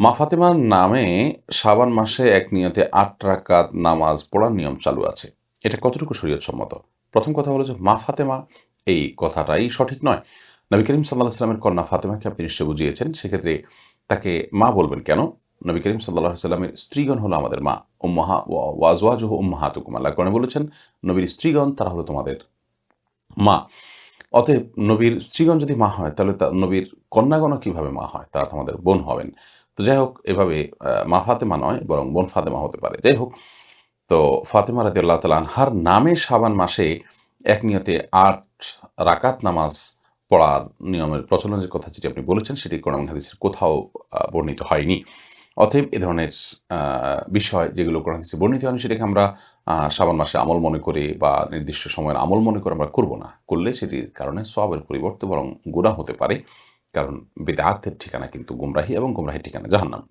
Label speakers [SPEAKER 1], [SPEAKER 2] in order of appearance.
[SPEAKER 1] মা ফাতেমার নামে শাবান মাসে এক নিয়তে আট রাকাত নামাজ পড়ার নিয়ম চালু আছে। এটা কতটুকু শরীয়ত সম্মত প্রথম কথা হলো যে, মা ফাতেমা, এই কথাটাই সঠিক নয়। নবী করিম সাল্লাহ সাল্লামের কন্যা ফাতেমাকে আপনি নিশ্চয় বুঝিয়েছেন, সেক্ষেত্রে তাকে মা বলবেন কেন? নবী করিম সাল্লাহ সাল্লামের স্ত্রীগণ হলো আমাদের মা, উম্মাহা ওয়াজওয়াজ উম্মাহাতুকুম। আল্লাহ কোরআনে বলেছেন, নবীর স্ত্রীগণ, তারা হলো তোমাদের মা। অতএব নবীর স্ত্রীগণ যদি মা হয়, তাহলে তা, নবীর কন্যাগণও কীভাবে মা হয়? তারা তোমাদের বোন হবেন। তো যাই হোক, এভাবে মা ফাতেমা নয়, বরং বোন ফাতেমা হতে পারে। যাই হোক, তো ফাতেমা রাজি আল্লাহ তালা আনহার নামে সাবান মাসে এক নিয়তে আট রাকাত নামাজ পড়ার নিয়মের প্রচলনের কথা যেটি আপনি বলেছেন, সেটি কোরআন হাদিসের কোথাও বর্ণিত হয়নি। অতএব এ ধরনের বিষয় যেগুলো কোরআন হাদিসে বর্ণিত হয়নি, সেটাকে আমরা সাবান মাসে আমল মনে করে বা নির্দিষ্ট সময়ের আমল মনে করে আমরা করব না। করলে সেটির কারণে সবের পরিবর্তে বরং গুণা হতে পারে। কারণ বেদার্থের ঠিকানা কিন্তু গুমরাহি এবং গুমরাহির ঠিকানা জাহান্নাম।